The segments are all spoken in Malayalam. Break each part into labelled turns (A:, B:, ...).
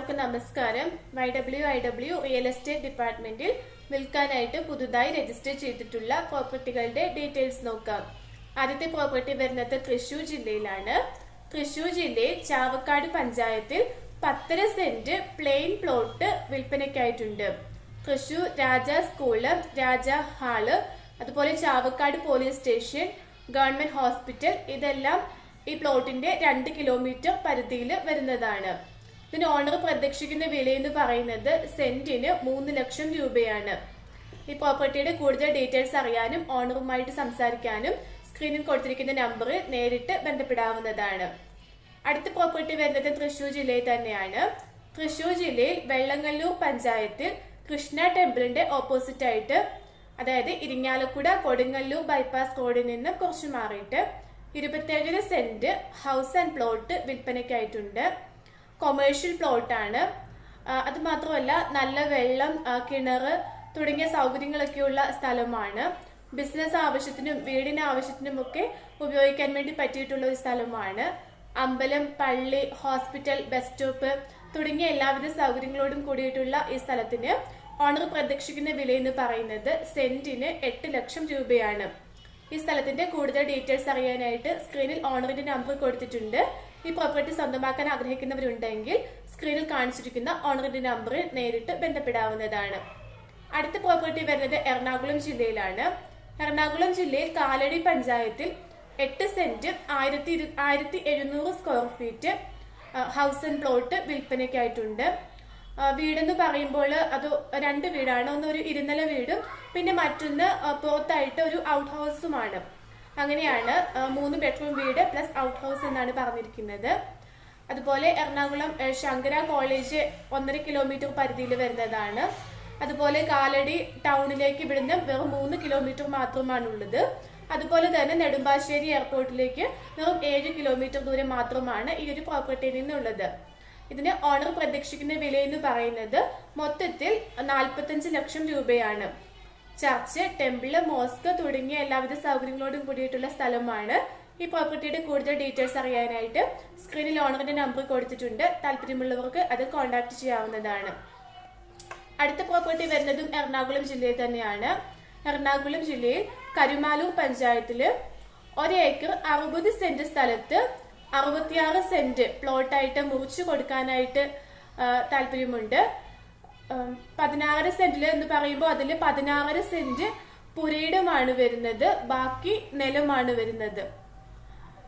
A: എല്ലാവർക്കും നമസ്കാരം. Y W I W real estate ഡിപ്പാർട്ട്മെന്റിൽ വിൽക്കാനായിട്ട് പുതുതായി രജിസ്റ്റർ ചെയ്തിട്ടുള്ള പ്രോപ്പർട്ടികളുടെ ഡീറ്റെയിൽസ് നോക്കാം. ആദ്യത്തെ പ്രോപ്പർട്ടി വരുന്നത് തൃശൂർ ജില്ലയിലാണ്. തൃശൂർ ജില്ലയിൽ ചാവക്കാട് പഞ്ചായത്തിൽ പത്തര സെന്റ് പ്ലെയിൻ പ്ലോട്ട് വിൽപ്പനയ്ക്കായിട്ടുണ്ട്. തൃശൂർ രാജ സ്കൂൾ രാജ ഹാൾ അതുപോലെ Chavakkad police station government hospital ഇതെല്ലാം ഈ പ്ലോട്ടിന്റെ രണ്ട് കിലോമീറ്റർ പരിധിയിൽ വരുന്നതാണ്. ഇതിന് ഓണർ പ്രതീക്ഷിക്കുന്ന എന്ന് പറയുന്നത് സെന്റിന് മൂന്ന് ലക്ഷം രൂപയാണ്. ഈ പ്രോപ്പർട്ടിയുടെ കൂടുതൽ ഡീറ്റെയിൽസ് അറിയാനും ഓണറുമായിട്ട് സംസാരിക്കാനും സ്ക്രീനിൽ കൊടുത്തിരിക്കുന്ന നമ്പറിൽ നേരിട്ട് ബന്ധപ്പെടാവുന്നതാണ്. അടുത്ത പ്രോപ്പർട്ടി വരുന്നത് തൃശൂർ ജില്ലയിൽ തന്നെയാണ്. തൃശൂർ ജില്ലയിൽ വെള്ളങ്ങല്ലൂർ പഞ്ചായത്തിൽ കൃഷ്ണ ടെമ്പിളിന്റെ ഓപ്പോസിറ്റ് ആയിട്ട് അതായത് ഇരിങ്ങാലക്കുട കൊടുങ്ങല്ലൂർ ബൈപ്പാസ് റോഡിൽ നിന്ന് കുറച്ച് മാറിയിട്ട് ഇരുപത്തേഴര സെന്റ് ഹൗസ് ആൻഡ് പ്ലോട്ട് വിൽപ്പനയ്ക്കായിട്ടുണ്ട്. കൊമേഴ്ഷ്യൽ പ്ലോട്ടാണ് അത് മാത്രമല്ല നല്ല വെള്ളം കിണർ തുടങ്ങിയ സൗകര്യങ്ങളൊക്കെയുള്ള സ്ഥലമാണ്. ബിസിനസ് ആവശ്യത്തിനും വീടിന് ആവശ്യത്തിനുമൊക്കെ ഉപയോഗിക്കാൻ വേണ്ടി പറ്റിയിട്ടുള്ള ഒരു സ്ഥലമാണ്. അമ്പലം പള്ളി ഹോസ്പിറ്റൽ ബസ് സ്റ്റോപ്പ് തുടങ്ങിയ എല്ലാവിധ സൗകര്യങ്ങളോടും കൂടിയിട്ടുള്ള ഈ സ്ഥലത്തിന് ഓണർ പ്രതീക്ഷിക്കുന്ന വില എന്ന് പറയുന്നത് സെന്റിന് എട്ട് ലക്ഷം രൂപയാണ്. ഈ സ്ഥലത്തിന്റെ കൂടുതൽ ഡീറ്റെയിൽസ് അറിയാനായിട്ട് സ്ക്രീനിൽ ഓണറിന്റെ നമ്പർ കൊടുത്തിട്ടുണ്ട്. ഈ പ്രോപ്പർട്ടി സ്വന്തമാക്കാൻ ആഗ്രഹിക്കുന്നവരുണ്ടെങ്കിൽ സ്ക്രീനിൽ കാണിച്ചിരിക്കുന്ന ഓണറിന്റെ നമ്പറിൽ നേരിട്ട് ബന്ധപ്പെടാവുന്നതാണ്. അടുത്ത പ്രോപ്പർട്ടി വരുന്നത് എറണാകുളം ജില്ലയിലാണ്. എറണാകുളം ജില്ലയിൽ കാലടി പഞ്ചായത്തിൽ എട്ട് സെന്റ് ആയിരത്തി ആയിരത്തി എഴുന്നൂറ് square feet house and plot വിൽപ്പനയ്ക്കായിട്ടുണ്ട്. വീടെന്ന് പറയുമ്പോൾ അത് രണ്ട് വീടാണ്. ഒന്ന് ഒരു ഇരുനില വീടും പിന്നെ മറ്റൊന്ന് പുറത്തായിട്ട് ഒരു ഔട്ട് ഹൗസുമാണ് അങ്ങനെയാണ് മൂന്ന് ബെഡ്റൂം വീട് പ്ലസ് ഔട്ട് ഹൗസ് എന്നാണ് പറഞ്ഞിരിക്കുന്നത്. അതുപോലെ എറണാകുളം ശങ്കര കോളേജ് ഒന്നര കിലോമീറ്റർ പരിധിയിൽ വരുന്നതാണ്. അതുപോലെ കാലടി ടൗണിലേക്ക് ഇവിടുന്ന് വെറും മൂന്ന് കിലോമീറ്റർ മാത്രമാണ് ഉള്ളത് അതുപോലെ തന്നെ നെടുമ്പാശ്ശേരി എയർപോർട്ടിലേക്ക് വെറും ഏഴ് കിലോമീറ്റർ ദൂരം മാത്രമാണ് ഈ ഒരു പ്രോപ്പർട്ടിയിൽ നിന്നുള്ളത്. ഇതിന് ഓണർ പ്രതീക്ഷിക്കുന്ന വില എന്ന് പറയുന്നത് മൊത്തത്തിൽ നാൽപ്പത്തഞ്ച് ലക്ഷം രൂപയാണ്. ചർച്ച് ടെമ്പിൾ മോസ്ക് തുടങ്ങിയ എല്ലാവിധ സൗകര്യങ്ങളോടും കൂടിയിട്ടുള്ള സ്ഥലമാണ്. ഈ പ്രോപ്പർട്ടിയുടെ കൂടുതൽ ഡീറ്റെയിൽസ് അറിയാനായിട്ട് സ്ക്രീനിൽ ഓണറിന്റെ നമ്പർ കൊടുത്തിട്ടുണ്ട്. താല്പര്യമുള്ളവർക്ക് അത് കോൺടാക്ട് ചെയ്യാവുന്നതാണ്. അടുത്ത പ്രോപ്പർട്ടി വരുന്നതും എറണാകുളം ജില്ലയിൽ തന്നെയാണ്. എറണാകുളം ജില്ലയിൽ കരുമാലൂർ പഞ്ചായത്തിൽ ഒരേക്കർ അറുപത് സെന്റ് സ്ഥലത്ത് അറുപത്തിയാറ് സെന്റ് പ്ലോട്ടായിട്ട് മുറിച്ചു കൊടുക്കാനായിട്ട് താല്പര്യമുണ്ട്. പതിനാറര പതിനാറ് സെന്റിൽ എന്ന് പറയുമ്പോൾ അതിൽ പതിനാറ് സെന്റ് പുരയിടമാണ് വരുന്നത്. ബാക്കി നിലമാണ് വരുന്നത്.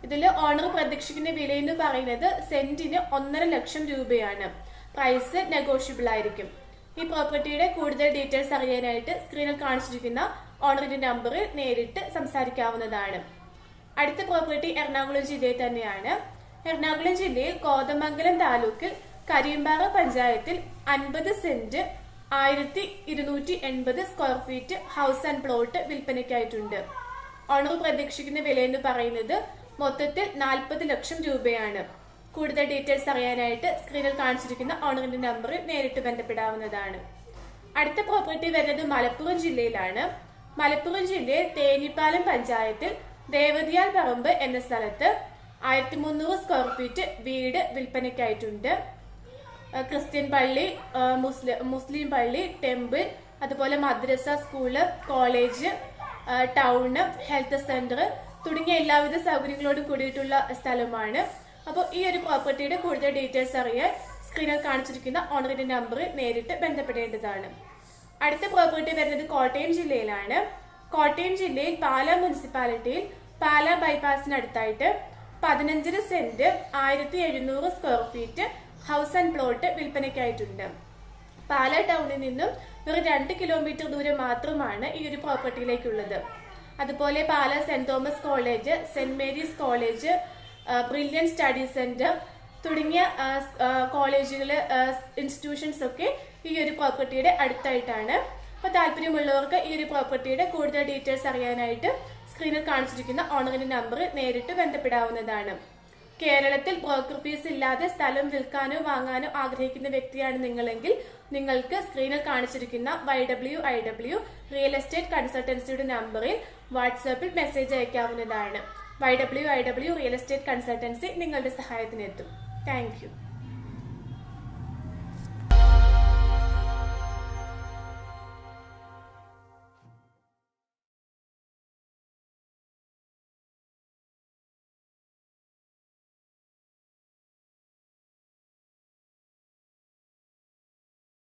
A: ഇതിൽ ഓണർ പ്രതീക്ഷിക്കുന്ന വില എന്ന് പറയുന്നത് സെന്റിന് ഒന്നര ലക്ഷം രൂപയാണ്. പ്രൈസ് നെഗോഷ്യബിൾ ആയിരിക്കും. ഈ പ്രോപ്പർട്ടിയുടെ കൂടുതൽ ഡീറ്റെയിൽസ് അറിയാനായിട്ട് സ്ക്രീനിൽ കാണിച്ചിരിക്കുന്ന ഓണറിന്റെ നമ്പറിൽ നേരിട്ട് സംസാരിക്കാവുന്നതാണ്. അടുത്ത പ്രോപ്പർട്ടി എറണാകുളം ജില്ലയിൽ തന്നെയാണ്. എറണാകുളം ജില്ലയിൽ കോതമംഗലം താലൂക്കിൽ കരിയമ്പാറ പഞ്ചായത്തിൽ അൻപത് സെന്റ് ആയിരത്തി ഇരുന്നൂറ്റി എൺപത് square feet house and plot വിൽപ്പനയ്ക്കായിട്ടുണ്ട്. Owner പ്രതീക്ഷിക്കുന്ന വില എന്ന് പറയുന്നത് മൊത്തത്തിൽ നാൽപ്പത് ലക്ഷം രൂപയാണ്. കൂടുതൽ ഡീറ്റെയിൽസ് അറിയാനായിട്ട് സ്ക്രീനിൽ കാണിച്ചിരിക്കുന്ന ഓണറിന്റെ നമ്പറിൽ നേരിട്ട് ബന്ധപ്പെടാവുന്നതാണ്. അടുത്ത പ്രോപ്പർട്ടി വരുന്നത് മലപ്പുറം ജില്ലയിലാണ്. മലപ്പുറം ജില്ലയിൽ തേനിപ്പാലം പഞ്ചായത്തിൽ ദേവതിയാൽ പറമ്പ് എന്ന സ്ഥലത്ത് ആയിരത്തി മുന്നൂറ് സ്ക്വയർ ഫീറ്റ് വീട് വിൽപ്പനയ്ക്കായിട്ടുണ്ട്. ക്രിസ്ത്യൻ പള്ളി മുസ്ലിം മുസ്ലിം പള്ളി ടെമ്പിൾ അതുപോലെ മദ്രസ school college town health centre തുടങ്ങിയ എല്ലാവിധ സൗകര്യങ്ങളോടും കൂടിയിട്ടുള്ള സ്ഥലമാണ്. അപ്പോൾ ഈ ഒരു പ്രോപ്പർട്ടിയുടെ കൂടുതൽ ഡീറ്റെയിൽസ് അറിയാൻ സ്ക്രീനിൽ കാണിച്ചിരിക്കുന്ന ഓണറിന്റെ നമ്പർ നേരിട്ട് ബന്ധപ്പെടേണ്ടതാണ്. അടുത്ത പ്രോപ്പർട്ടി വരുന്നത് കോട്ടയം ജില്ലയിലാണ്. കോട്ടയം ജില്ലയിൽ പാല മുനിസിപ്പാലിറ്റിയിൽ പാല ബൈപ്പാസിനടുത്തായിട്ട് പതിനഞ്ചര സെന്റ് ആയിരത്തി എഴുന്നൂറ് square feet house and plot വിൽപ്പനയ്ക്കായിട്ടുണ്ട്. Pala ടൗണിൽ നിന്നും ഒരു രണ്ട് കിലോമീറ്റർ ദൂരം മാത്രമാണ് ഈ ഒരു പ്രോപ്പർട്ടിയിലേക്കുള്ളത്. അതുപോലെ Pala Saint Thomas College Saint Mary's College Brilliant Study Centre തുടങ്ങിയ കോളേജുകൾ ഇൻസ്റ്റിറ്റ്യൂഷൻസ് ഒക്കെ ഈ ഒരു പ്രോപ്പർട്ടിയുടെ അടുത്തായിട്ടാണ് അപ്പൊ താല്പര്യമുള്ളവർക്ക് ഈ ഒരു പ്രോപ്പർട്ടിയുടെ കൂടുതൽ ഡീറ്റെയിൽസ് അറിയാനായിട്ട് സ്ക്രീനിൽ കാണിച്ചിരിക്കുന്ന ഓണറിന്റെ നമ്പർ നേരിട്ട് ബന്ധപ്പെടാവുന്നതാണ്. കേരളത്തിൽ ബ്രോക്കർ ഫീസ് ഇല്ലാതെ സ്ഥലം വിൽക്കാനോ വാങ്ങാനോ ആഗ്രഹിക്കുന്ന വ്യക്തിയാണ് നിങ്ങളെങ്കിൽ നിങ്ങൾക്ക് സ്ക്രീനിൽ കാണിച്ചിരിക്കുന്ന Y W I W real estate കൺസൾട്ടൻസിയുടെ നമ്പറിൽ വാട്സാപ്പിൽ മെസ്സേജ് അയക്കാവുന്നതാണ്. Y W I W real estate consultancy നിങ്ങളുടെ സഹായത്തിനെത്തും. താങ്ക്